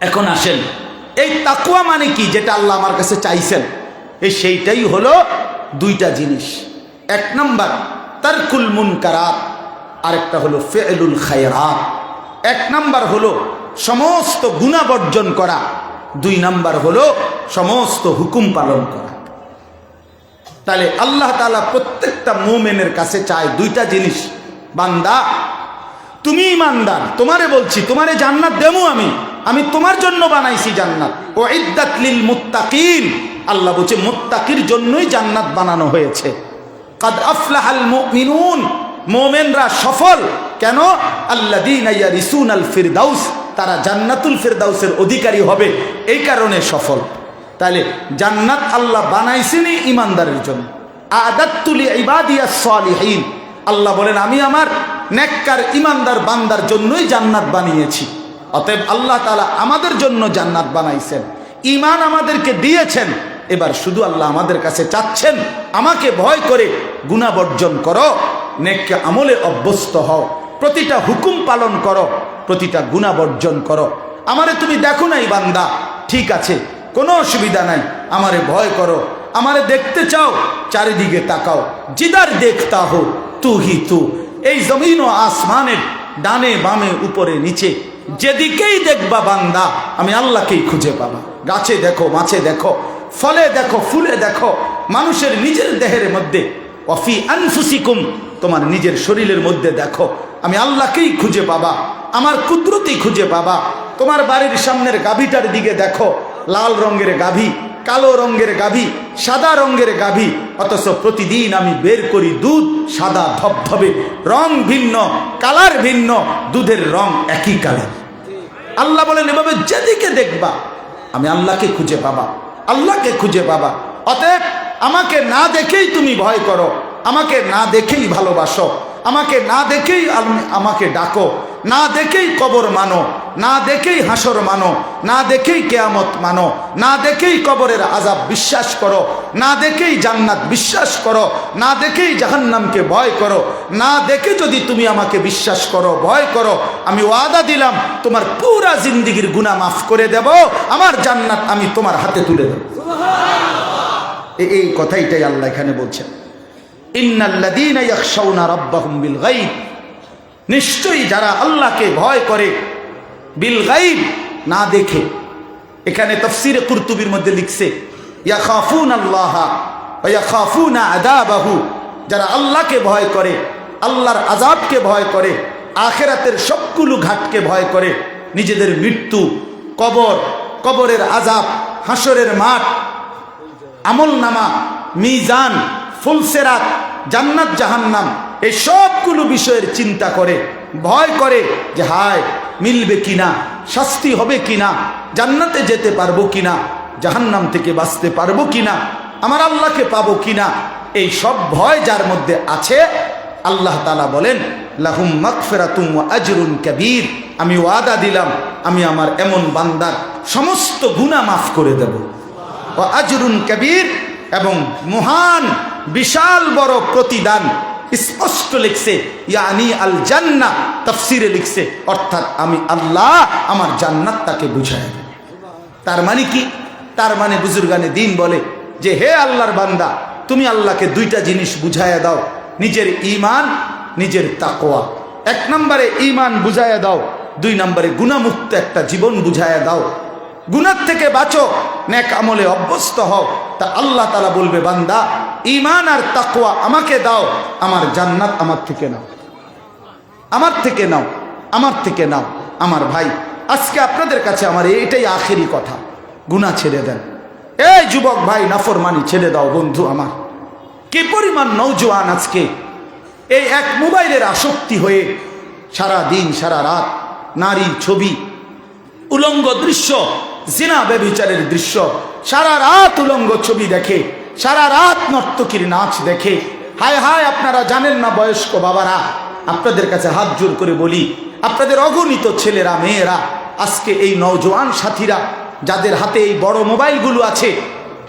এখন আসেন। এই তাকুয়া মানে কি? যেটা আল্লাহ আমার কাছে চাইছেন। এই সেইটাই হলো দুইটা জিনিস। এক নাম্বার, তারকুল মুনকারাত। আরেকটা হলো ফেলুল খায়রাত। এক নাম্বার হলো সমস্ত গুণা বর্জন করা। দুই নাম্বার হলো সমস্ত হুকুম পালন করা। তাহলে আল্লাহ তাআলা প্রত্যেকটা মোমেনের কাছে চায় দুইটা জিনিস। বান্দা, তুমি ইমানদার, তোমারে বলছি, তোমারে জান্নাত দেবো আমি। আমি তোমার জন্য বানাইছি জান্নাত। ও ইদ্দাত লিল মুত্তাকিন। আল্লাহ বলছে, মুত্তাকির জন্যই জান্নাত বানানো হয়েছে। কাদ আফলাহাল মুমিনুন। মোমেনরা সফল। কেন? আল্লাযীনা আল ফিরদাউস। তারা জান্নাতুল ফিরদাউসের অধিকারী হবে। এই কারণে সফল। তাহলে জান্নাত আল্লাহ বানাইছেনই ইমানদারের জন্য। আদাত্তুলি ইবাদিয়াস সালিহিন। আল্লাহ বলেন, আমি আমার নেককার, ইমানদার বান্দার জন্যই জান্নাত বানিয়েছি। অতএব আল্লাহ তালা আমাদের জন্য জান্নাত বানাইছেন। ইমান আমাদেরকে দিয়েছেন। এবার শুধু আল্লাহ আমাদের কাছে চাচ্ছেন, আমাকে ভয় করে গুণা বর্জন করো, নেককে আমলে অভ্যস্ত হও, প্রতিটা হুকুম পালন করো, প্রতিটা গুণা বর্জন করো। আমারে তুমি দেখো নাই বান্দা, ঠিক আছে, কোনো অসুবিধা নাই, আমারে ভয় করো, আমারে দেখতে চাও, চারিদিকে তাকাও, জিদার দেখতা হো তু হি তু এই জমিন ও আসমানের ডানে বামে উপরে নিচে যেদিকেই দেখবা বান্দা, আমি আল্লাহকেই খুঁজে পাবা। গাছে দেখো, মাছে দেখো, ফলে দেখো, ফুলে দেখো, মানুষের নিজের দেহের মধ্যে অফি আনফুসিকুম, তোমার নিজের শরীরের মধ্যে দেখো, আমি আল্লাহকেই খুঁজে পাবা, আমার কুদরতি খুঁজে পাবা। তোমার বাড়ির সামনের গাভীটার দিকে দেখো, লাল রঙের গাভী, কালো রঙের গাভী, সাদা রঙের গাভী, অথচ প্রতিদিন আমি বের করি দুধ সাদা ধবধবে, রং ভিন্ন, কালার ভিন্ন, দুধের রং একই কালার। আল্লাহ বলেন, এভাবে যেদিকে দেখবা, আমি আল্লাহকে খুঁজে পাবা, আল্লাহকে খুঁজে পাবা। অতএব আমাকে না দেখেই তুমি ভয় করো, আমাকে না দেখেই ভালোবাসো। আমাকে না দেখেই আমাকে ডাকো, না দেখেই কবর মানো, না দেখেই হাসর মানো, না দেখেই কেয়ামত মানো, না দেখেই কবরের আজাব বিশ্বাস করো, না দেখেই জান্নাত বিশ্বাস করো, না দেখেই জাহান্নামকে ভয় করো, না দেখে যদি তুমি আমাকে বিশ্বাস করো, ভয় করো, আমি ওয়াদা দিলাম, তোমার পুরা জিন্দিগির গুনাহ মাফ করে দেব, আমার জান্নাত আমি তোমার হাতে তুলে দেব। এই কথাইটাই আল্লাহ এখানে বলছেন। নিশ্চয়ই যারা আল্লাহকে ভয় করে বিল গাইব না দেখে, এখানে তফসিরে কুরতুবির মধ্যে লিখছে আদাবাহু যারা আল্লাহকে ভয় করে, আল্লাহর আজাবকে ভয় করে, আখেরাতের সবগুলো ঘাটকে ভয় করে, নিজেদের মৃত্যু, কবর, কবরের আজাব হাসরের মাঠ আমল নামা মিজান ফুলসেরাত, জান্নাত, জাহান্নাম, এই সবগুলো বিষয়ের চিন্তা করে, ভয় করে যে হায়, মিলবে কিনা, শাস্তি হবে কিনা, জান্নাতে যেতে পারব কিনা, জাহান্নাম থেকে বাঁচতে পারব কিনা, আমার আল্লাহকে পাবো কিনা, এই সব ভয় যার মধ্যে আছে, আল্লাহ তালা বলেন, লাহুম মাকফেরাতুম ওয়া আজরুন কবির। আমি ওয়াদা দিলাম, আমি আমার এমন বান্দার সমস্ত গুনাহ মাফ করে দেব। ও আজরুন কবির এবং মহান বিশাল বড় প্রতিদান স্পষ্ট লিখছে, ইয়ানি আল জান্না, তফসিরে লিখছে, অর্থাৎ আমি আল্লাহ আমার জান্নাত তাকে বুঝাই তার মানে কি? তার মানে বুজুর্গানে দিন বলে যে, হে আল্লাহর বান্দা, তুমি আল্লাহকে দুইটা জিনিস বুঝাইয়া দাও, নিজের ইমান নিজের তাকোয়া এক নম্বরে ইমান বুঝাইয়া দাও, দুই নম্বরে গুণামুক্ত একটা জীবন বুঝাইয়া দাও। গুণার থেকে বাঁচো, নেক আমলে অভ্যস্ত হও। তা আল্লাহ তালা বলবে, বান্দা ইমান আর তাকোয়া আমাকে দাও, আমার জান্নাত আমার থেকে নাও। আমার থেকে নাও, আমার থেকে নাও, আমার ভাই। আজকে আপনাদের কাছে আমার এইটাই আখেরি কথা। গুণা ছেড়ে দেন। এই যুবক ভাই, নাফরমানি ছেড়ে দাও বন্ধু আমার। কি পরিমাণ নৌজওয়ান আজকে। এই এক মোবাইলের আসক্তি হয়ে সারা দিন, সারা রাত নারী ছবি, উলঙ্গ দৃশ্য, জিনা ব্যবিচারের দৃশ্য, সারা রাত উলঙ্গ ছবি দেখে সারা রাত নর্তকীর নাচ দেখে। হায় হায়, আপনারা জানেন না বয়স্ক বাবারা। আপনাদের কাছে হাত জোর করে বলি, আপনাদের অগণিত ছেলেরা, মেয়েরা, আজকে এই নওজোয়ান সাথীরা, যাদের হাতে এই বড় মোবাইলগুলো আছে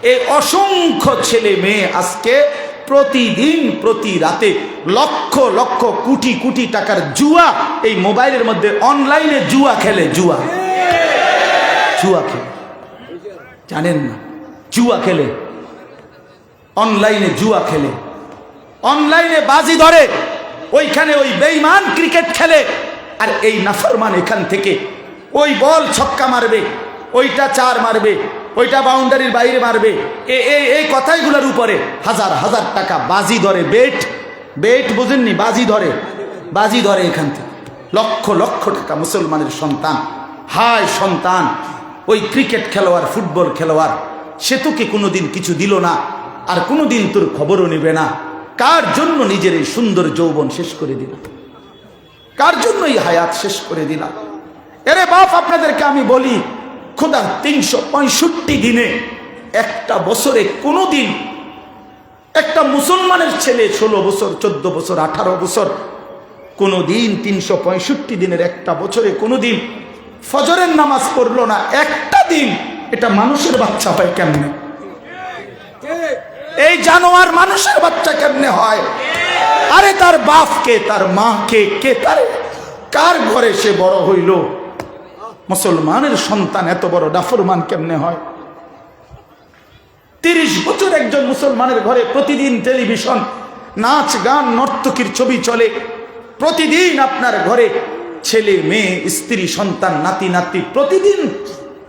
এই অসংখ্য ছেলে মেয়ে আজকে প্রতিদিন, প্রতি রাতে লক্ষ লক্ষ, কোটি কোটি টাকার জুয়া এই মোবাইলের মধ্যে, অনলাইনে জুয়া খেলে, জুয়া। জুয়া খেলে। জানেন না? জুয়া খেলে। অনলাইনে জুয়া খেলে। অনলাইনে বাজি ধরে। ওইখানে ওই বেইমান ক্রিকেট খেলে। আর এই নাফরমান এখান থেকে ওই বল ছক্কা মারবে, ওইটা চার মারবে, ওইটা বাউন্ডারির বাইরে মারবে। এ- এই কথাইগুলোর উপরে হাজার হাজার টাকা বাজি ধরে, বেট বেট বুঝেননি, বাজি ধরে বাজি ধরে এখান থেকে। লক্ষ লক্ষ টাকা মুসলমানের সন্তান, হায় সন্তান, ওই ক্রিকেট খেলোয়াড়, ফুটবল খেলোয়াড়, সে তোকে কোনোদিন কিছু দিল না? আর কোনোদিন তোর খবরও নেবে না। কার জন্য নিজের এই সুন্দর যৌবন শেষ করে দিল কার জন্য এই হায়াত শেষ করে দিলাম? এরে বাপ, আপনাদেরকে আমি বলি খোদা তিনশো পঁয়ষট্টি দিনে একটা বছরে কোনো দিন একটা মুসলমানের ছেলে ষোলো বছর, চোদ্দ বছর, আঠারো বছর কোনো দিন তিনশো পঁয়ষট্টি দিনের একটা বছরে কোনো দিন ফজরের নামাজ পড়ল না। একটা দিন এটা মানুষের বাচ্চা হয় কেমনে? এই জানোয়ার মানুষের বাচ্চা কেমনে হয়? আরে তার বাপকে, তার মাকে, কে তার, কার ঘরে সে বড় হইল? মুসলমানের সন্তান এত বড় ডাফরমান কেমনে হয়? তিরিশ বছর একজন মুসলমানের ঘরে প্রতিদিন টেলিভিশন, নাচ গান, নর্তকীর ছবি চলে। প্রতিদিন আপনার ঘরে ছেলে, মেয়ে, স্ত্রী, সন্তান, নাতি নাতি প্রতিদিন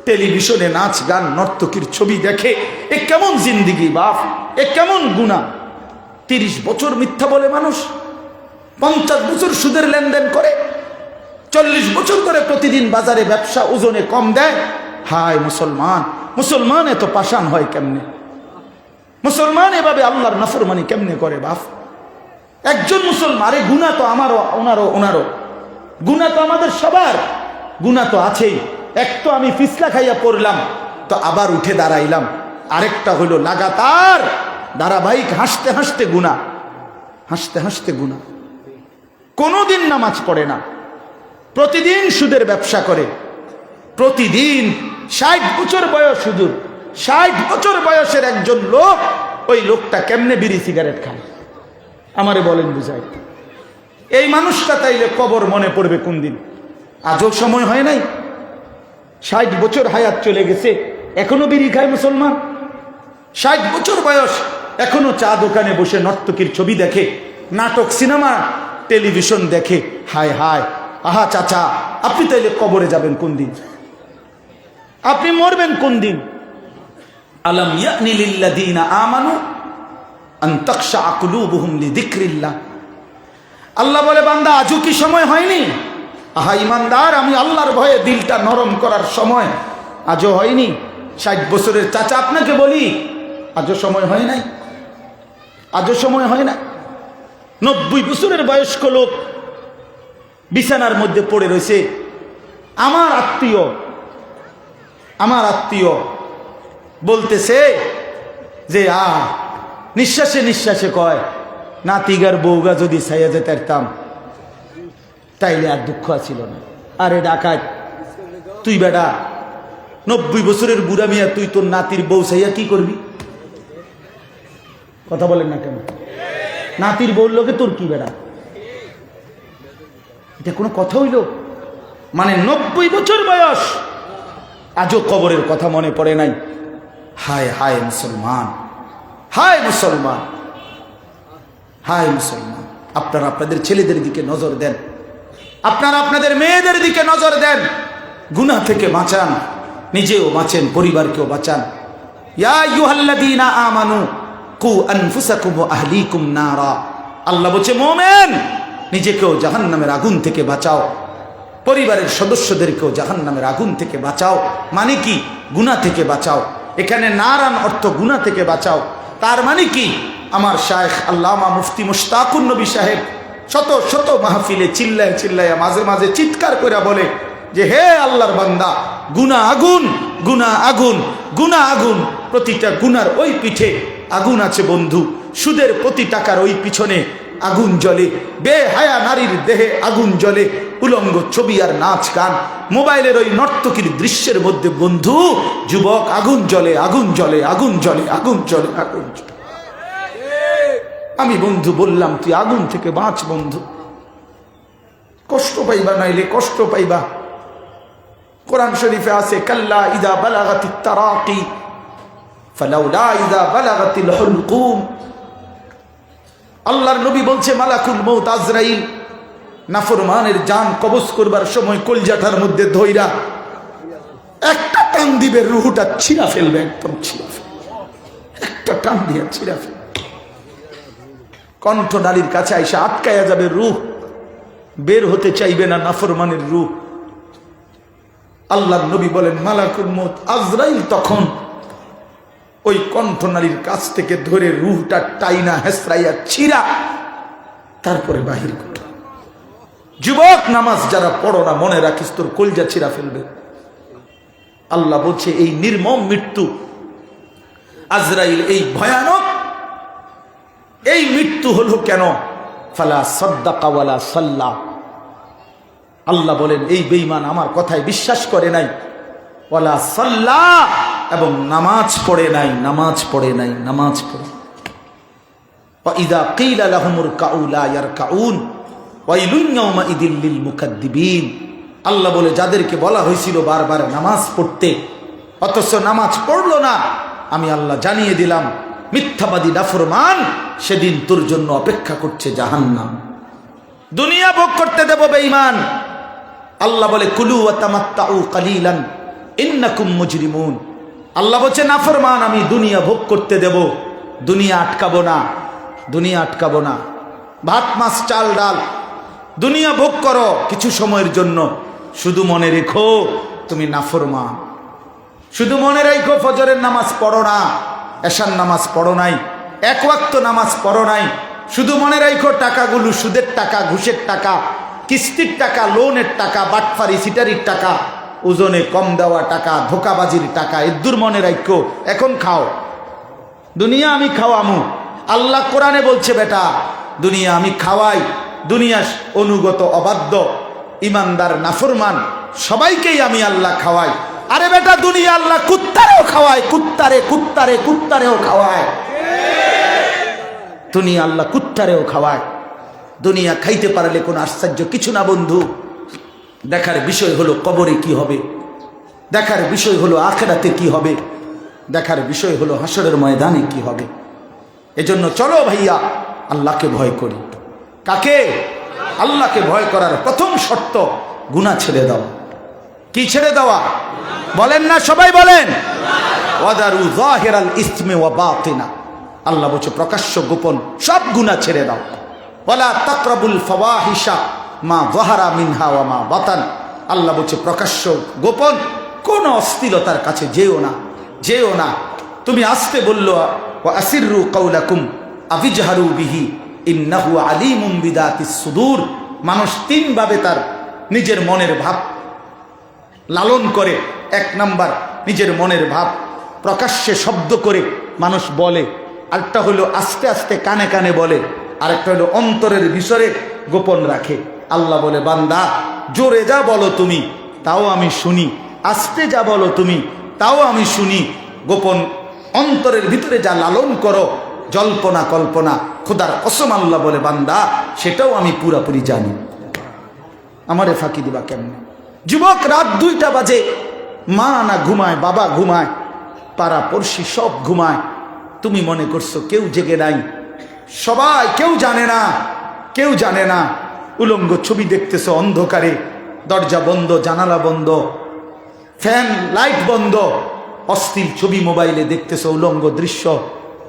টেলিভিশনে নাচ গান নর্তকীর ছবি দেখে এ কেমন জিন্দিগি বাপ? এ কেমন গুণা? তিরিশ বছর মিথ্যা বলে মানুষ, পঞ্চাশ বছর সুদের লেনদেন করে, চল্লিশ বছর ধরে প্রতিদিন বাজারে ব্যবসা ওজনে কম দেয়। হায় মুসলমান মুসলমান এত পাষাণ হয় কেমনে? মুসলমান এভাবে আল্লাহর নাফরমানি কেমনে করে বাপ? একজন মুসলমান, আরে গুণা তো আমারও, ওনারও ওনারও। গুণা তো আমাদের সবার, গুণা তো আছেই। এক তো আমি ফিসলা খাইয়া পড়লাম, তো আবার উঠে দাঁড়াইলাম। আরেকটা হইল লাগাতার ধারাবাহিক হাসতে হাসতে গুণা। হাসতে হাসতে গুণা। কোনোদিন নামাজ পড়ে না। প্রতিদিন সুদের ব্যবসা করে। প্রতিদিন ষাট বছর বয়স সুদূর। ষাট বছর বয়সের একজন লোক ওই লোকটা কেমনে বিড়ি সিগারেট খায়? আমারে বলেন বুঝাই। এই মানুষটা তাইলে কবর মনে পড়বে কোন দিন আজও সময় হয় নাই? ষাট বছর হায়াত চলে গেছে, এখনও বিড়ি খায় মুসলমান? ষাট বছর বয়স, এখনও চা দোকানে বসে নর্তকীর ছবি দেখে, নাটক, সিনেমা, টেলিভিশন দেখে, হায় হায়, আহা চাচা, আপনি তাইলে কবরে যাবেন কোন দিন? আপনি মরবেন কোন দিন? আলম আমানু লিযিকরিল্লাহ। আল্লাহ বলে, বান্দা, আজও কি সময় হয়নি? আহা, ইমানদার, আমি আল্লাহর ভয়ে দিলটা নরম করার সময় আজও হয়নি। ষাট বছরের চাচা আপনাকে বলি, আজও সময় হয় নাই। আজও সময় হয় না। নব্বই বছরের বয়স্ক লোক বিছানার মধ্যে পড়ে রয়েছে। আমার আত্মীয় আমার আত্মীয় বলতেছে যে আ নিঃশ্বাসে নিঃশ্বাসে কয়, নাতিগার বউগা যদি সাইয়া যেতে পারতাম তাইলে আর দুঃখ আছিল না। আরে ডাকাত, তুই বেটা, নব্বই বছরের বুড়া মিয়া, তুই তোর নাতির বউ সাইয়া কি করবি? কথা বলেন না কেন? নাতির বউর লোকে তোর কি বেড়া? এটা কোনো কথা হইল? মানে নব্বই বছর বয়স, আজও কবরের কথা মনে পড়ে নাই। হায় হায় মুসলমান হায় মুসলমান হায় মুসলমান। আপনারা আপনাদের ছেলেদের দিকে নজর দেন। আপনারা আপনাদের মেয়েদের দিকে নজর দেন। গুনাহ থেকে বাঁচান। নিজেও বাঁচেন, পরিবারকেও বাঁচান। কু আল্লাহ মোমেন, নিজেকেও থেকে বাঁচাও। পরিবারের সদস্যদেরকেও থেকে বাঁচাও। মানে কি? থেকে বাঁচাও। এখানে অর্থ গুনাহ থেকে বাঁচাও। তার মানে কি? আমার শায়েখ আল্লামা মুফতি মুশতাকুন নবী সাহেব শত শত মাহফিলে চিল্লায় চিল্লায় মাঝে মাঝে চিৎকার করে বলে যে হে আল্লাহর বান্দা, গুনা আগুন গুনা আগুন গুনা আগুন, প্রতিটা গুনার ওই পিঠে আগুন আছে বন্ধু, সুদের প্রতি টাকার ওই পিছনে আগুন জ্বলে, বেহায়া নারীর দেহে আগুন জ্বলে, উলঙ্গ ছবি আর নাচ গান, মোবাইলের ওই নর্তকীর দৃশ্যের মধ্যে বন্ধু, যুবক আগুন জ্বলে আগুন জ্বলে আগুন জ্বলে আগুন জ্বলে আগুন জ্বলে। আমি বন্ধু বললাম, তুই আগুন থেকে বাঁচ বন্ধু। কষ্ট পাইবা নাইলে কষ্ট পাইবা। কোরআন শরীফে আছে, কাল্লা ইদা বালাগাতি তারাকি, ফালাউলা ইদা বালাগাতিল হুলকুম আল্লাহর নবী বলছে, মালাকুল মৌত আজরাইল, নাফরমানের জান কবজ করবার সময় কলজাটার মধ্যে ধইরা একটা টান দিবে, রুহুটা ছিঁড়া ফেলবে, একদম ছিঁড়া ফেলবে। একটা টান দিয়ে ছিঁড়া ফেলবে। কণ্ঠ নারীর কাছে আইসা আটকায়া যাবে রুহ বের হতে চাইবে না নাফরমানের রুহ আল্লাহ নবী বলেন, মালাকুল মত আজরাইল তখন। ওই কণ্ঠনালীর কাছ থেকে ধরে রুহটা টাইনা, হেসরাইয়া, ছিঁড়া, তারপরে বাহির করে। যুবক, নামাজ যারা পড়ো না, মনে রাখিস, তোর কলজা ছিঁড়া ফেলবে। আল্লাহ বলছে, এই নির্মম মৃত্যু, আজরাইল এই ভয়ানক এই মৃত্যু হলো কেন? ফালা সদ্দাকাওয়ালা সাল্লা। আল্লাহ বলেন, এই বেইমান আমার কথায় বিশ্বাস করে নাই। ওয়ালা সাল্লা এবং নামাজ পড়ে নাই, নামাজ পড়ে নাই, নামাজ পড়ে ইদা কাউলা ইয়ার কাউন মুকাদ্দিবিন। আল্লাহ বলে, যাদেরকে বলা হয়েছিল বারবার নামাজ পড়তে, অথচ নামাজ পড়ল না, আমি আল্লাহ জানিয়ে দিলাম মিথ্যাবাদী, নাফরমান, সেদিন তোর জন্য অপেক্ষা করছে জাহান্নাম। দুনিয়া ভোগ করতে দেব বেঈমান। আল্লাহ বলে, কুলু তামাত্তাউ কালিলান, ইন্নাকুম মুজরিমুন। আল্লাহ বলছে, নাফরমান, আমি দুনিয়া ভোগ করতে দেব। দুনিয়া আটকাবো না, দুনিয়া আটকাবো না। ভাত, মাছ, চাল, ডাল, দুনিয়া ভোগ করো কিছু সময়ের জন্য। শুধু মনে রেখো, তুমি নাফরমান। শুধু মনে রেখো, ফজরের নামাজ পড়ো না। এশার নামাজ পড়ো নাই, এক ওয়াক্ত নামাজ পড়ো নাই, শুধু মনে রেখো টাকাগুলো, সুদের টাকা, ঘুষের টাকা, কিস্তির টাকা, লোনের টাকা, বাটফারি, সিটারির টাকা, ওজনে কম দেওয়া টাকা, ধোকাবাজির টাকা এদ্দুর মনে রাখো এখন খাও। দুনিয়া আমি খাওয়ামু। আল্লাহ কোরআনে বলছে, বেটা, দুনিয়া আমি খাওয়াই, দুনিয়া অনুগত অবাধ্য, ইমানদার, নাফরমান, সবাইকেই আমি আল্লাহ খাওয়াই। আরে বেটা দুনিয়া আল্লাহ কুত্তারেও খাওয়ায়, কুত্তারে কুত্তারে, কুত্তারেও খাওয়ায়। দুনিয়া আল্লাহ কুত্তারেও খাওয়ায়। দুনিয়া খাইতে পারলে কোনো আশ্চর্য কিছু না বন্ধু। দেখার বিষয় হলো কবরে কি হবে? দেখার বিষয় হলো আখেরাতে কি হবে? দেখার বিষয় হলো হাসরের ময়দানে কি হবে? এজন্য চলো ভাইয়া, আল্লাহকে ভয় করি। কাকে? আল্লাহকে ভয় করার প্রথম শর্ত গুণা ছেড়ে দাও। কি ছেড়ে দেওয়া? বলেন না, সবাই বলেন। ওয়া আল্লাহ বলছে, প্রকাশ্য গোপন সব গুণা ছেড়ে দাও। ওয়ালা তাকরাবুল ফাওয়াহিশা মা জাহারা মিনহা ওয়া মা বাতান। আল্লাহ বলছে, প্রকাশ্য গোপন কোন অস্থিরতার কাছে যেও না যেও না। তুমি আসতে বলল ও আসিরু কৌলাকুম আবিজহারু বিহি, ইন্নাহু আলিমুম বিদাতিস সুদূর। মানুষ তিনভাবে তার নিজের মনের ভাব লালন করে এক নাম্বার নিজের মনের ভাব, প্রকাশ্যে শব্দ করে মানুষ বলে, আরেকটা হলো আস্তে আস্তে কানে কানে বলে, আরেকটা হলো অন্তরের বিষরে গোপন রাখে। আল্লাহ বলে, বান্দা, জোরে যা বলো তুমি, তাও আমি শুনি। আস্তে যা বলো তুমি, তাও আমি শুনি। গোপন অন্তরের ভিতরে যা লালন করো, জল্পনা কল্পনা, খোদার কসম আল্লাহ বলে, বান্দা, সেটাও আমি পুরাপুরি জানি। আমারে ফাঁকি দিবা কেমনে? যুবক, রাত দুইটা বাজে। মা না ঘুমায়, বাবা ঘুমায়, পাড়া পড়শি সব ঘুমায়। তুমি মনে করছ কেউ জেগে নাই। সবাই কেউ জানে না, কেউ জানে না। উলঙ্গ ছবি দেখতেছো অন্ধকারে, দরজা বন্ধ, জানালা বন্ধ, ফ্যান, লাইট বন্ধ। অস্থির ছবি মোবাইলে দেখতেছো উলঙ্গ দৃশ্য।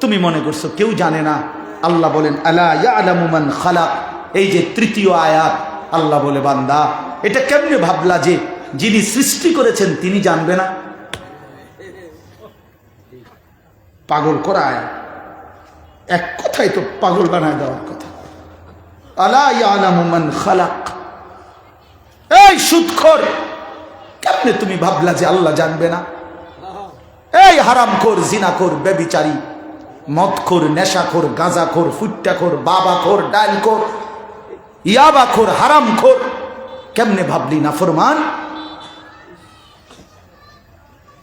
তুমি মনে করছ কেউ জানে না। আল্লাহ বলেন, আলা ইয়ালামুমান খালাক? এই যে তৃতীয় আয়াত, আল্লাহ বলে, বান্দা এটা কেমনে ভাবলা যে যিনি সৃষ্টি করেছেন তিনি জানবে না? পাগল করায়। এক কথাই তো পাগল বানায় দেওয়ার কথা। আলা ইয়ালামুমান খালাক। এই সুদখোর কেমনে তুমি ভাবলা যে আল্লাহ জানবে না? এই হারাম খোর হারামখোর, জিনাখোর বেবিচারী মদখোর, নেশাখোর, গাঁজাখোর, ফুট্টাখোর, বাবাখোর, ডালখোর, ইয়াবাখোর, হারামখোর কেমনে ভাবলি না ফরমান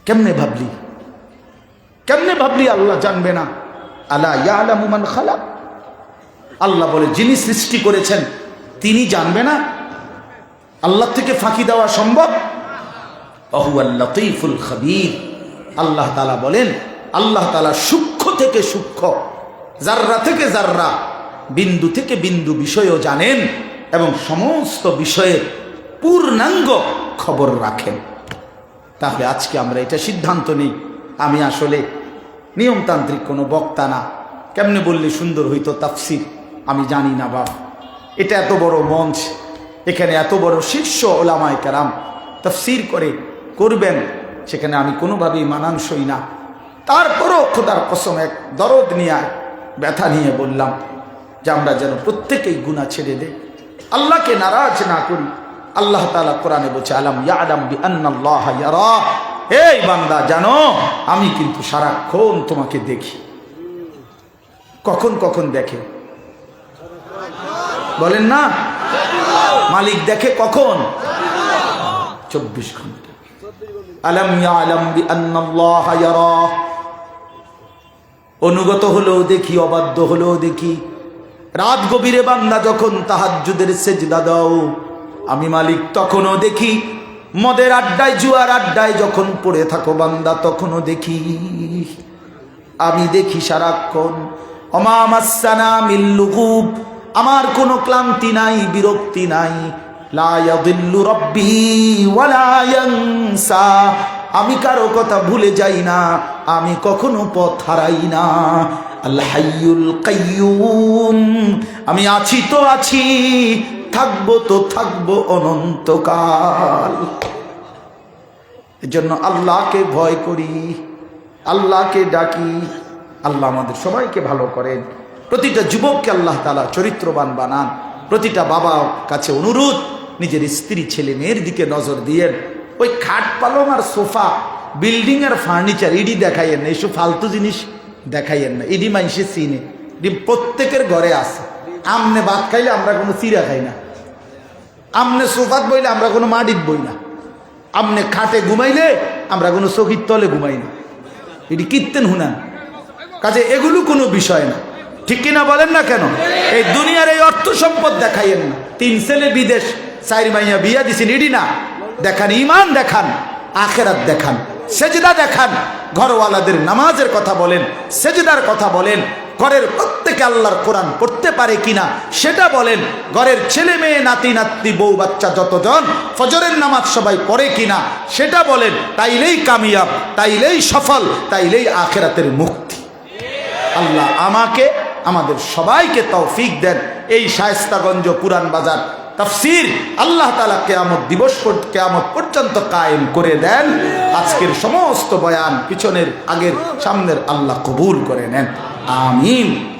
কেমনে ভাবলি? কেমনে ভাবলি আল্লাহ জানবে না? আল্লাহ ইয়া ইয়ালামুমান খালা আল্লাহ বলে, যিনি সৃষ্টি করেছেন, তিনি জানবে না? আল্লাহ থেকে ফাঁকি দেওয়া সম্ভব? অহুয়াল লতিফুল খবির। আল্লাহ তালা বলেন, আল্লাহ তালা সূক্ষ্ম থেকে সূক্ষ্ম জাররা থেকে জাররা বিন্দু থেকে বিন্দু বিষয়ও জানেন এবং সমস্ত বিষয়ের পূর্ণাঙ্গ খবর রাখেন। তাহলে আজকে আমরা এটা সিদ্ধান্ত নিই। আমি আসলে নিয়মতান্ত্রিক কোনো বক্তা না। কেমনে বললে সুন্দর হইতো তাফসির? আমি জানি না বাপ। এটা এত বড় মঞ্চ, এখানে এত বড় শীর্ষ ওলামায় কারাম তফসির করে করবেন, সেখানে আমি কোনোভাবেই মানানসই না। তারপরও খোদার কসম এক দরদ নিয়ে, ব্যথা নিয়ে বললাম যে আমরা যেন প্রত্যেকেই গুণা ছেড়ে দে আল্লাহকে নারাজ না করি। আল্লাহ তালা কোরআনে বলছে, আলাম ইয়ালাম বি এই বান্দা, জানো, আমি কিন্তু সারাক্ষণ তোমাকে দেখি। কখন কখন দেখে? বলেন না। মালিক দেখে কখন? চব্বিশ ঘণ্টা। আলম ইয়ালাম বি আন্নাল্লাহ অনুগত হলেও দেখি, অবাধ্য হলেও দেখি। রাত গভীরে বান্দা যখন তাহাজ্জুদের সেজদা দাও আমি মালিক তখনও দেখি, মদের আড্ডায়, জুয়ার আড্ডায় যখন পড়ে থাকো বান্দা তখনও দেখি। আমি দেখি সারাক্ষণ অমামাসানা মিল্লুকুব আমার কোনো ক্লান্তি নাই, বিরক্তি নাই। আমি কারও কথা ভুলে যাই না, আমি কখনো পথ হারাই না। আল্লাহ আমি আছি তো আছি থাকব তো থাকব অনন্তকাল। এজন্য আল্লাহকে ভয় করি, আল্লাহকে ডাকি, আল্লাহ আমাদের সবাইকে ভালো করেন। প্রতিটা যুবককে আল্লাহ তালা চরিত্রবান বানান। প্রতিটা বাবার কাছে অনুরোধ, নিজের স্ত্রী ছেলে মেয়ের দিকে নজর দিয়েন। ওই খাট পালং আর সোফা, বিল্ডিং আর ফার্নিচার, ইডি দেখাইয়েন না এইসব ফালতু জিনিস দেখাইয়েন না। ইডি মাইসে চিনে প্রত্যেকের ঘরে আছে। আমনে ভাত খাইলে আমরা কোনো চিরা খাই না। আমনে সোফাত বইলে আমরা কোনো মাটির বই না। আমনে খাটে ঘুমাইলে আমরা কোনো চকির তলে ঘুমাই না। এটি কীর্তেন হুনান কাজে এগুলো কোনো বিষয় না। ঠিক কিনা বলেন না কেন? এই দুনিয়ার এই অর্থ সম্পদ দেখাইয়েন না। তিন ছেলে বিদেশ, চারি মাইয়া বিয়া দিছেন ইডি না। দেখান ইমান দেখান, আখেরাত দেখান, সেজদা দেখান, ঘরওয়ালাদের নামাজের কথা বলেন, সেজদার কথা বলেন ঘরের প্রত্যেকে আল্লাহর কোরআন পড়তে পারে কিনা সেটা বলেন। ঘরের ছেলে মেয়ে, নাতি নাতি বউ, বাচ্চা যতজন ফজরের নামাজ সবাই পড়ে কিনা সেটা বলেন। তাইলেই কামিয়াব, তাইলেই সফল, তাইলেই আখেরাতের মুক্তি। আল্লাহ আমাকে, আমাদের সবাইকে তৌফিক দেন। এই শায়স্তাগঞ্জ পুরান বাজার তাফসির আল্লাহ তালা কেয়ামত দিবস কেয়ামত পর্যন্ত কায়েম করে দেন। আজকের সমস্ত বয়ান পিছনের আগের সামনের আল্লাহ কবুল করে নেন। আমিন